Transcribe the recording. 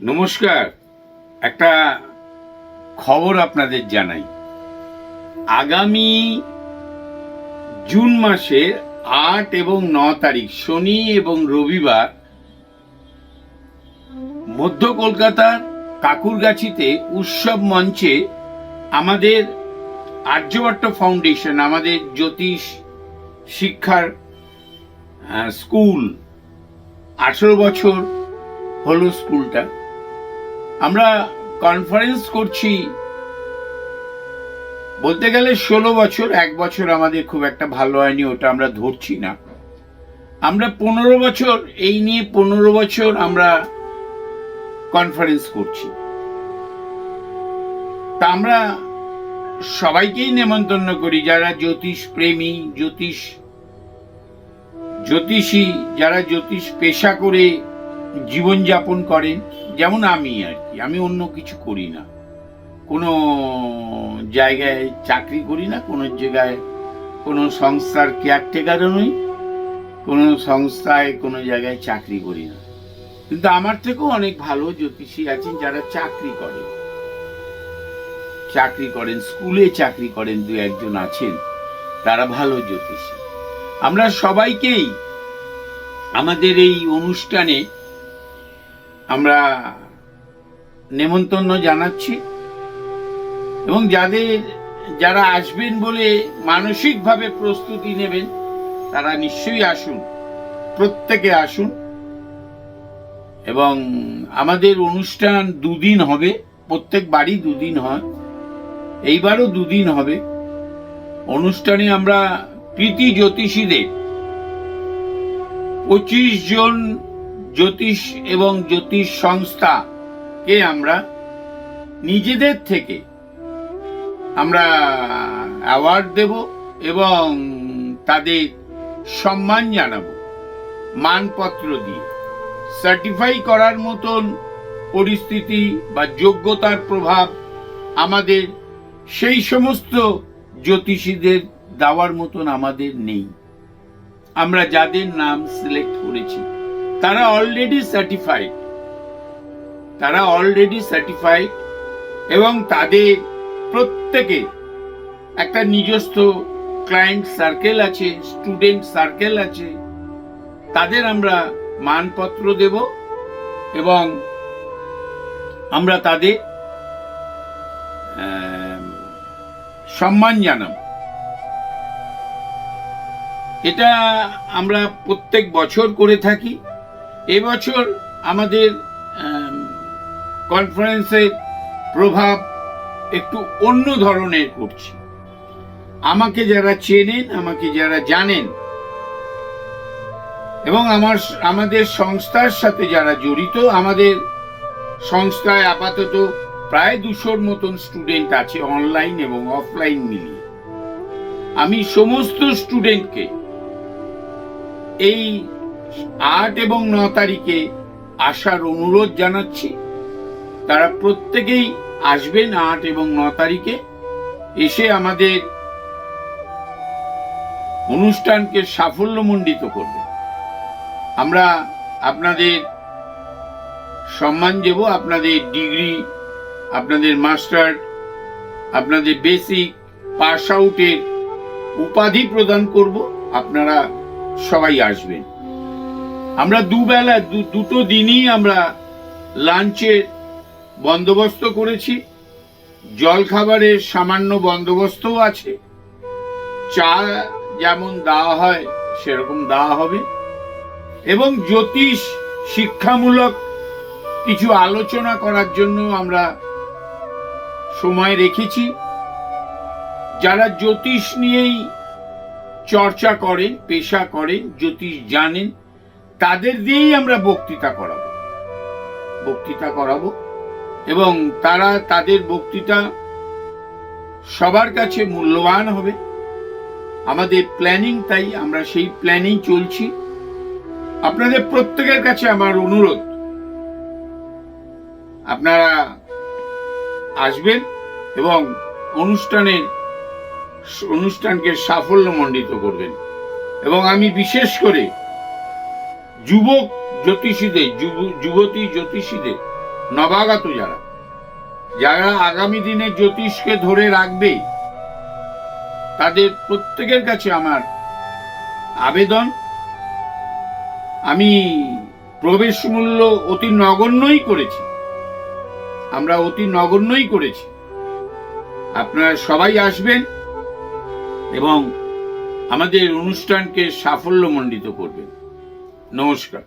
নমস্কার। একটা খবর আপনাদের জানাই। আগামী জুন মাসের আট এবং ন তারিখ, শনি এবং রবিবার মধ্য কলকাতার কাকুরগাছিতে উৎসব মঞ্চে আমাদের আর্যভট্ট ফাউন্ডেশন, আমাদের জ্যোতিষ শিক্ষার স্কুল আঠেরো বছর হলো স্কুলটা। আমরা কনফারেন্স করছি। বলতে গেলে ষোলো বছর, এক বছর আমাদের খুব একটা ভালো হয়নি, ওটা আমরা ধরছি না। আমরা পনেরো বছর, এই নিয়ে পনেরো বছর আমরা কনফারেন্স করছি। তা আমরা সবাইকেই নেমন্তন্ন করি, যারা জ্যোতিষ প্রেমী, জ্যোতিষ, জ্যোতিষী, যারা জ্যোতিষ পেশা করে জীবনযাপন করেন। যেমন আমি আর কি, আমি অন্য কিছু করি না। কোনো জায়গায় চাকরি করি না, কোনো জায়গায় কোনো সংস্থার কেয়ারটেকারও নই, কোনো সংস্থায় কোনো জায়গায় চাকরি করি না। কিন্তু আমার থেকেও অনেক ভালো জ্যোতিষী আছেন যারা চাকরি করেন। চাকরি করেন, স্কুলে চাকরি করেন দু একজন আছেন, তারা ভালো জ্যোতিষী। আমরা সবাইকেই আমাদের এই অনুষ্ঠানে আমরা নেমন্তন্ন জানাচ্ছি এবং যাদের, যারা আসবেন বলে মানসিকভাবে প্রস্তুতি নেবেন, তারা নিশ্চয়ই আসুন, প্রত্যেকে আসুন। এবং আমাদের অনুষ্ঠান দুদিন হবে, প্রত্যেক বাড়ি দুদিন হয়। এইবারও দুদিন হবে। অনুষ্ঠানে আমরা প্রীতি জ্যোতিষীদের পঁচিশ জন জ্যোতিষ এবং জ্যোতিষ সংস্থাকে আমরা? নিজেদের থেকে আমরা অ্যাওয়ার্ড দেব এবং তাদের সম্মান জানাব, মানপত্র দিয়ে। সার্টিফাই করার মতন পরিস্থিতি বা যোগ্যতার প্রভাব আমাদের, সেই সমস্ত জ্যোতিষীদের দেওয়ার মতন আমাদের নেই। আমরা যাদের নাম সিলেক্ট করেছি তারা অলরেডি সার্টিফাইড তারা অলরেডি সার্টিফাইড এবং তাদের প্রত্যেকে একটা নিজস্ব ক্লায়েন্ট সার্কেল আছে স্টুডেন্ট সার্কেল আছে। তাদের আমরা মানপত্র দেব এবং আমরা তাদের সম্মান জানাব। এটা আমরা প্রত্যেক বছর করে থাকি। এবছর আমাদের কনফারেন্সের প্রভাব একটু অন্য ধরনের করছি আমাকে যারা চেনেন, আমাকে যারা জানেন, এবং আমার, আমাদের সংস্থার সাথে যারা জড়িত, আমাদের সংস্থায় আপাতত প্রায় দুশোর মতন স্টুডেন্ট আছে অনলাইন এবং অফলাইন মিলিয়ে। আমি সমস্ত স্টুডেন্টকে এই আট এবং ন তারিখে আসার অনুরোধ জানাচ্ছি। তারা প্রত্যেকেই আসবেন আট এবং ন তারিখে। এসে আমাদের অনুষ্ঠানকে সাফল্যমণ্ডিত করবে আমরা আপনাদের সম্মান দেব, আপনাদের ডিগ্রি, আপনাদের মাস্টার, আপনাদের বেসিক পাস আউটের উপাধি প্রদান করব। আপনারা সবাই আসবেন। আমরা দুবেলা দুটো দিনই আমরা লাঞ্চের বন্দোবস্ত করেছি। জলখাবারের সামান্য বন্দোবস্তও আছে। চা যেমন দেওয়া হয়, সেরকম দেওয়া হবে। এবং জ্যোতিষ শিক্ষামূলক কিছু আলোচনা করার জন্য আমরা সময় রেখেছি। যারা জ্যোতিষ নিয়েই চর্চা করে, পেশা করে, জ্যোতিষ জানেন তাদের দিয়েই আমরা বক্তৃতা করাবো। বক্তৃতা করাবো এবং তারা তাদের বক্তৃতা সবার কাছে মূল্যবান হবে। আমাদের প্ল্যানিং তাই, আমরা সেই প্ল্যানিং চলছি। আপনাদের প্রত্যেকের কাছে আমার অনুরোধ, আপনারা আসবেন এবং অনুষ্ঠানের, অনুষ্ঠানকে সাফল্যমণ্ডিত করবেন। এবং আমি বিশেষ করে যুবক জ্যোতিষীদের, যুব- যুবতী জ্যোতিষীদের নবাগত যারা যারা আগামী দিনে জ্যোতিষকে ধরে রাখবে, তাদের প্রত্যেকের কাছে আমার আবেদন। আমি প্রবেশ মূল্য অতি নগণ্যই করেছি। আমরা অতি নগণ্যই করেছি। আপনারা সবাই আসবেন এবং আমাদের অনুষ্ঠানকে সাফল্যমণ্ডিত করবেন। নমস্কার